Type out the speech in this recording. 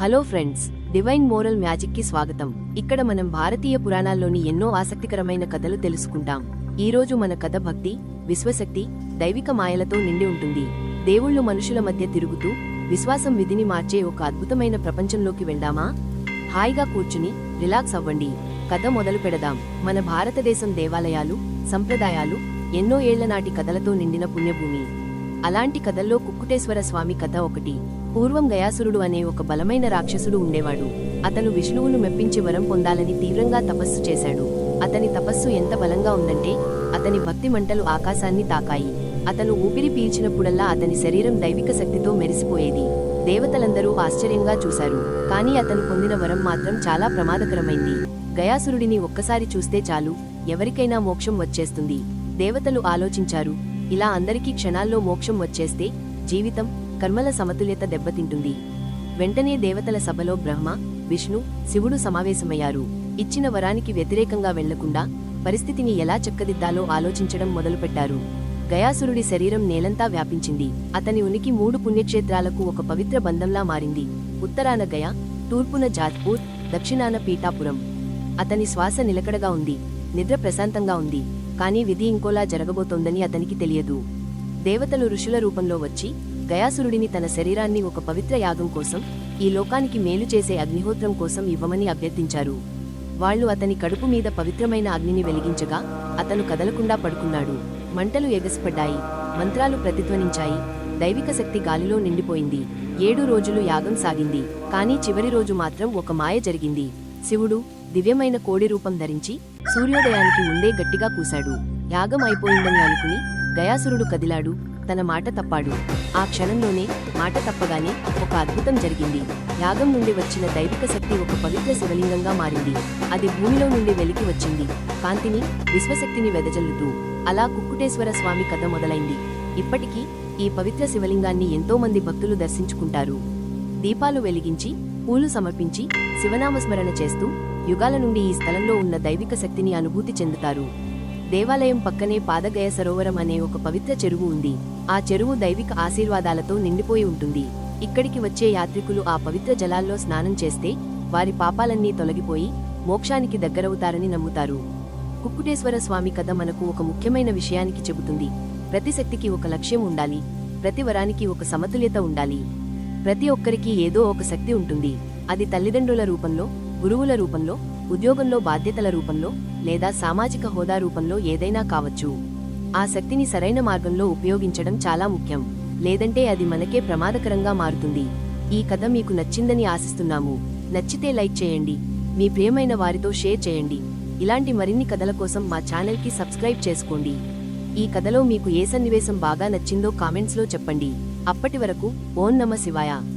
Hello friends divine moral మ్యాజిక్కి స్వాగతం. ఇక్కడ మనం భారతీయ పురాణాల్లోని ఎన్నో ఆసక్తికరమైన కథలు తెలుసుకుంటాం. ఈ రోజు మన కథ భక్తి విశ్వశక్తి దైవిక మాయలతో నిండి ఉంటుంది. దేవుళ్ళు మనుషుల మధ్య తిరుగుతూ విశ్వాసం విధిని మార్చే ఒక అద్భుతమైన ప్రపంచంలోకి వెళ్దామా? హాయిగా కూర్చుని రిలాక్స్ అవ్వండి. కథ మొదలు పెడదాం. మన భారతదేశం దేవాలయాలు సంప్రదాయాలు ఎన్నో ఏళ్ళ నాటి కథలతో నిండిన పుణ్యభూమి. అలాంటి కథల్లో కుక్కుటేశ్వర స్వామి కథ ఒకటి. పూర్వం గయాసురుడు అనే ఒక బలమైన రాక్షసుడు ఉండేవాడు. అతను విష్ణువును మెప్పించి వరం పొందాలని తీవ్రంగా తపస్సు చేశాడు. అతని తపస్సు ఎంత బలంగా ఉందంటే అతని భక్తి మంటలు ఆకాశాన్ని తాకాయి. అతను ఊపిరి పీల్చినప్పుడల్లా అతని శరీరం దైవిక శక్తితో మెరిసిపోయేది. దేవతలందరూ ఆశ్చర్యంగా చూశారు. కానీ అతను పొందిన వరం మాత్రం చాలా ప్రమాదకరమైంది. గయాసురుడిని ఒక్కసారి చూస్తే చాలు ఎవరికైనా మోక్షం వచ్చేస్తుంది. దేవతలు ఆలోచించారు ఇలా అందరికీ క్షణాల్లో మోక్షం వచ్చేస్తే జీవితం కర్మల సమతుల్యత దెబ్బతింటుంది. వెంటనే దేవతల సభలో బ్రహ్మ విష్ణు శివుడు సమావేశమయ్యారు. ఇచ్చిన వరానికి వ్యతిరేకంగా వెళ్ళకుండా పరిస్థితిని ఎలా చక్కదిద్దాలో ఆలోచించడం మొదలుపెట్టారు. గయాసురుడి శరీరం నేలంతా వ్యాపించింది. అతని ఉనికి మూడు పుణ్యక్షేత్రాలకు ఒక పవిత్ర బంధంలా మారింది. ఉత్తరాన గయా తూర్పున జాత్పూర్ దక్షిణాన పీఠాపురం. అతని శ్వాస నిలకడగా ఉంది. నిద్ర ప్రశాంతంగా ఉంది. కానీ విధి ఇంకోలా జరగబోతోందని అతనికి తెలియదు. దేవతలు ఋషుల రూపంలో వచ్చి గయాసురుడిని తన శరీరాన్ని ఒక పవిత్ర యాగం కోసం ఈ లోకానికి మేలు చేసే అగ్నిహోత్రం కోసం ఇవ్వమని అభ్యర్థించారు. వాళ్ళు అతని కడుపు మీద పవిత్రమైన అగ్నిని వెలిగించగా అతను కదలకుండా పడుకున్నాడు. మంటలు ఎగసిపడ్డాయి. మంత్రాలు ప్రతిధ్వనించాయి. దైవిక శక్తి గాలిలో నిండిపోయింది. ఏడు రోజులు యాగం సాగింది. కానీ చివరి రోజు మాత్రం ఒక మాయ జరిగింది. శివుడు దివ్యమైన కోడి రూపం ధరించి సూర్యోదయానికి ముందే గట్టిగా కూశాడు. యాగం అయిపోయిందని అనుకుని గయాసురుడు కదిలాడు. తన మాట తప్పాడు. ఆ క్షణంలోనే మాట తప్పగానే ఒక అద్భుతం జరిగింది. యాగం నుండి వచ్చిన దైవిక శక్తి ఒక పవిత్ర శివలింగంగా మారింది. అది భూమిలో నుండి వెలికి వచ్చింది. కాంతిని విశ్వశక్తిని వెదజల్లుతూ అలా కుక్కుటేశ్వర స్వామి కథ మొదలైంది. ఇప్పటికీ ఈ పవిత్ర శివలింగాన్ని ఎంతో మంది భక్తులు దర్శించుకుంటారు. దీపాలు వెలిగించి పూలు సమర్పించి శివనామస్మరణ చేస్తూ యుగాల నుండి ఈ స్థలంలో ఉన్న దైవిక శక్తిని అనుభూతి చెందుతారు. దేవాలయం పక్కనే పాదగయ సరోవరం అనే ఒక పవిత్ర చెరువు ఉంది. ఆ చెరువు దైవిక ఆశీర్వాదాలతో నిండిపోయి ఉంటుంది. ఇక్కడికి వచ్చే యాత్రికులు ఆ పవిత్ర జలాల్లో స్నానం చేస్తే వారి పాపాలన్నీ తొలగిపోయి మోక్షానికి దగ్గరవుతారని నమ్ముతారు. కుక్కుటేశ్వర స్వామి కథ మనకు ఒక ముఖ్యమైన విషయానికి చెబుతుంది. ప్రతి శక్తికి ఒక లక్ష్యం ఉండాలి. ప్రతి వరానికి ఒక సమతుల్యత ఉండాలి. ప్రతి ఒక్కరికి ఏదో ఒక శక్తి ఉంటుంది. అది తల్లిదండ్రుల రూపంలో గురువుల రూపంలో ఉద్యోగంలో బాధ్యతల రూపంలో లేదా సామాజిక హోదా రూపంలో ఏదైనా కావచ్చు. ఆ శక్తిని సరైన మార్గంలో ఉపయోగించడం చాలా ముఖ్యం. లేదంటే అది మనకే ప్రమాదకరంగా మారుతుంది. ఈ కథ మీకు నచ్చిందని ఆశిస్తున్నాము. నచ్చితే లైక్ చేయండి. మీ ప్రియమైన వారితో షేర్ చేయండి. ఇలాంటి మరిన్ని కథల కోసం మా ఛానల్కి సబ్స్క్రైబ్ చేసుకోండి. ఈ కథలో మీకు ఏ సన్నివేశం బాగా నచ్చిందో కామెంట్స్లో చెప్పండి. అప్పటి వరకు ఓం నమ శివాయ.